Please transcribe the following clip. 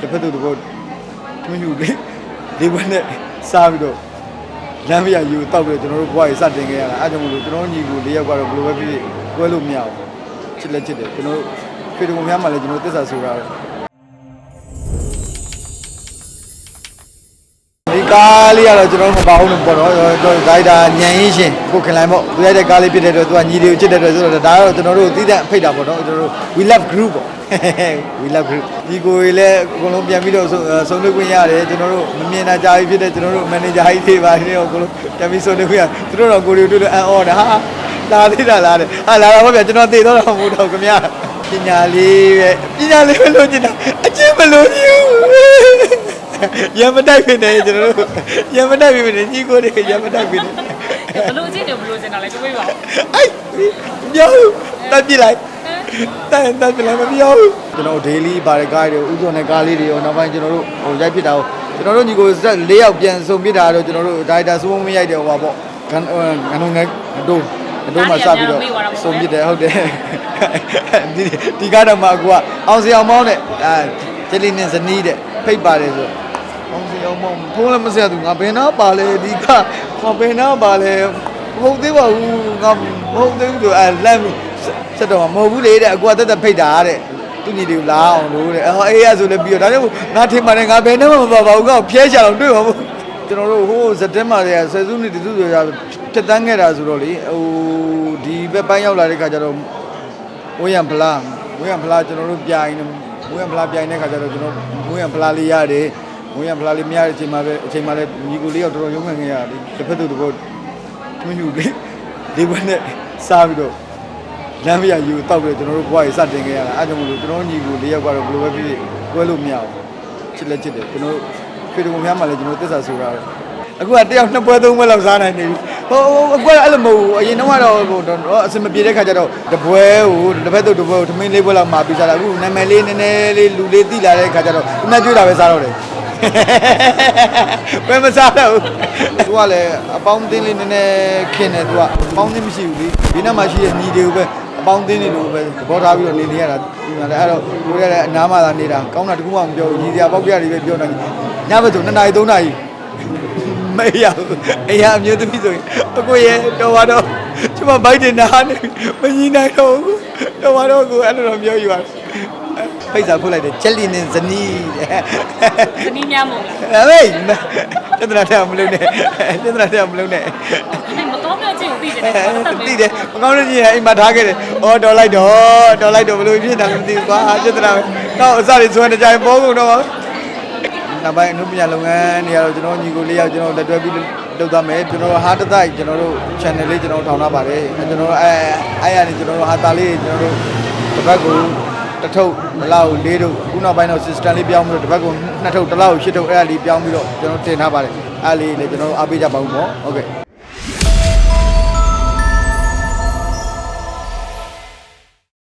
တစ်ဖက်သူတစ်ဖက်ထွန်းယူလေးလေးဘက်နဲ့စားပြီးတော့လမ်းမရယူတောက်ပြီးတော့ကျွန်တော်တို့ဘွားကြီးစတင်ခဲ့ရတာအဲကြောင့်မလို့ကျွန်တော်တို့ညီကိုလေးယောက်ကတော့ဘယ်လိုပဲဖြစ်ဖြစ်ကွဲလို့မရဘူးချစ်လက်ချစ်တယ်ကျွန်တော်တို့ဖေတကုံများမှလည်းကျွန်တော်တို့တစ္ဆာဆိုတာ ကားလေးကတော့ကျွန်တော်တို့မပါဘူးလို့ပေါ့နော်ကျွန်တော်ဒါရိုက်တာညံရင်ရှင်ကိုခင်လိုက်ပေါ့သူရိုက်တဲ့ကားလေးဖြစ်တဲ့အတွက်သူကညီတွေကိုချစ်တဲ့အတွက်ဆိုတော့ဒါကတော့ကျွန်တော်တို့သီးသန့်ဖိတ်တာပေါ့နော်ကျွန်တော်တို့ we love group ပေါ့ we love group ဒီကိုကြီးလည်းအကုန်လုံးပြန်ပြီးတော့ဆုံးလွှင့်ခွင့်ရတယ်ကျွန်တော်တို့မမြင်တာကြာပြီဖြစ်တဲ့ကျွန်တော်တို့ manager ကြီးတွေပါနေတော့အကုန်လုံးပြန်ပြီးဆုံးလွှင့်ခွင့်ရသူတို့တော့ကိုရီတို့လည်းအန်အော်တာဟာလာသေးတာလားတဲ့ဟာလာတော့ဗျာကျွန်တော်သိတော့တော့မဟုတ်တော့ခင်ဗျာပညာလေးပဲပညာလေးပဲလို့ကျင်တာအချင်းမလို့ညူ ရမတိုက်ဖြစ်နေကျွန်တော်တို့ရမတိုက်ဖြစ်နေညီကိုတွေရမတိုက်ဖြစ်နေဘလို့ချင်းတယ်ဘလို့ချင်းတာလဲပြောပြပါဦးအိုက်ပြောတက်ပြလိုက်တက်တက်ပြလိုက်မပြောဘူးကျွန်တော် daily ပါတဲ့ကားတွေဥစုံတဲ့ကားလေးတွေရောနောက်ပိုင်းကျွန်တော်တို့ဟိုရိုက်ဖြစ်တာကိုကျွန်တော်တို့ညီကိုဆက်၄ယောက်ပြန်စုံပြစ်တာတော့ကျွန်တော်တို့ဒါရိုက်တာစိုးမရိုက်တယ်ဟိုပါပေါ့ဂန်ဂန်ုံငယ်ဒိုးဒိုးမှာစပြီးတော့စုံပြစ်တယ်ဟုတ်တယ်ဒီဒီကားတော့မှကိုကအောင်စီအောင်မောင်းတဲ့အာဂျယ်လီနင်ဇနီးတဲ့ဖိတ်ပါတယ်ဆို အောင်စီအောင်မောင်းဖုန်းလည်းမဆက်သူငါဘယ်နာပါလဲဒီကငါဘယ်နာပါလဲမဟုတ်သေးပါဘူးငါမဟုတ်သေးဘူးဆိုအဲလမ်းဆက်တော့မဟုတ်ဘူးလေတဲ့အကွာတက်တက်ဖိတ်တာတဲ့သူညီတွေကိုလာအောင်လို့တဲ့အော်အေးရဆိုလည်းပြီးတော့ဒါကြောင့်ငါထင်ပါတယ်ငါဘယ်နဲ့မှမပါပါဘူးကောဖျဲချအောင်တွေ့ပါဘူးကျွန်တော်တို့ဟိုစက်တင်ဘာတွေကဆယ်စုနှစ်တစုဆိုတာဖြတ်တန်းခဲ့တာဆိုတော့လေဟိုဒီဘက်ပိုင်းရောက်လာတဲ့ခါကျတော့ဝေးရန်ဖလားဝေးရန်ဖလားကျွန်တော်တို့ပြိုင်ဝေးရန်ဖလားပြိုင်တဲ့ခါကျတော့ကျွန်တော်ဝေးရန်ဖလားလေးရတယ် ဝေးရန်ဖလားလေးမရတဲ့အချိန်မှာပဲအချိန်မှာလည်းညီကိုလေးရောက်တော်တော်ရုံးခံခဲ့ရတယ်တစ်ဖက်သူတစ်ဖက်ထွန်းယူလေးလေးဘက်နဲ့စားပြီးတော့လမ်းမရယူတောက်ပြီးတော့ကျွန်တော်တို့ဘွားကြီးစတင်ခဲ့ရတာအဲကြောင့်မလို့ကျွန်တော်တို့ညီကိုလေးယောက်ကတော့ဘယ်လိုပဲဖြစ်ဖြစ်ကွဲလို့မရဘူးချစ်လက်ချစ်တယ်ကျွန်တော်တို့ဖေတကုံများမှလည်းကျွန်တော်တို့တစ္ဆာဆိုတာတော့အခုကတယောက်နှစ်ပွဲသုံးပွဲလောက်စားနိုင်နေပြီဟိုအကွက်အဲ့လိုမဟုတ်ဘူးအရင်တော့ကတော့ဟိုတော့အစမပြေတဲ့ခါကျတော့တပွဲဟိုတစ်ဖက်တော့တစ်ပွဲကိုထမင်းလေးပွဲလောက်မှာပြီးစားတာအခုနာမည်လေးနည်းနည်းလေးလူလေးတိလာတဲ့ခါကျတော့အမှတ်ကျွေးတာပဲစားတော့တယ် ဘယ်မစားတော့ဘူးသူကလည်းအပေါင်းအသင်းလေးနည်းနည်းခင်းတယ်သူကအပေါင်းအသင်းမရှိဘူးလေဒီနောက်မှာရှိတဲ့ညီတွေကိုပဲအပေါင်းအသင်းတွေလိုပဲသဘောထားပြီးတော့နေနေရတာဒီမှာလည်းအဲ့တော့ကိုရလည်းအနားမှာသာနေတာကောင်းတာတခုမှမပြောဘူးညီစရာပေါက်ပြရတယ်ပဲပြောနေညဘက်ဆို2နာရီ3နာရီမရဘူးအရာအမျိုးသမီးဆိုရင်အကိုရဲ့တော်ပါတော့ကျမဘိုက်တင်နာနေမညီနိုင်တော့ဘူးတော်ပါတော့ကိုအဲ့လိုတော့ပြောယူရတယ် ဖိတ်စာဖွင့်လိုက်တယ်ချက်လီနင်ဇနီးတဲ့သနီးများမို့လားဒါပေမဲ့ပြဿနာတက်မလုပ်နဲ့ပြဿနာတက်မလုပ်နဲ့ဒီမကောင်းတဲ့ချင်းကိုသိတယ်တော်တော်သိတယ်မကောင်းတဲ့ကြီးအိမ်မှာထားခဲ့တယ်။အော်တော်လိုက်တော့တော်လိုက်တော့ဘယ်လိုဖြစ်တာလဲမသိဘူးကွာပြဿနာပဲ။တော့အစတွေဆိုရင်တကြိုင်ပေါ်ကုန်တော့ပါနောက်ပိုင်းအနုပညာလုပ်ငန်းတွေကတော့ကျွန်တော်ညီကိုလေးယောက်ကျွန်တော်လက်တွဲပြီးလုပ်သားမယ်ကျွန်တော်ဟာတတိုက်ကျွန်တော်တို့ channel လေးကျွန်တော်ထောင်ထားပါတယ်ကျွန်တော်တို့အဲအဲရနေကျွန်တော်တို့ဟာတာလေးကျွန်တော်တို့တစ်ပတ်ကို တစ်ထုပ်တစ်လောက်လေးထုပ်ခုနောက်ပိုင်းတော့ system လေးပြောင်းပြီးတော့တစ်ပတ်ကိုနှစ်ထုပ်တစ်လောက်ရှစ်ထုပ်အဲ့ဒါလေးပြောင်းပြီးတော့ကျွန်တော်တင်ထားပါတယ်အဲ့ဒါလေးလည်းကျွန်တော်တို့အားပေးကြပါဦးပေါ့ဟုတ်ကဲ့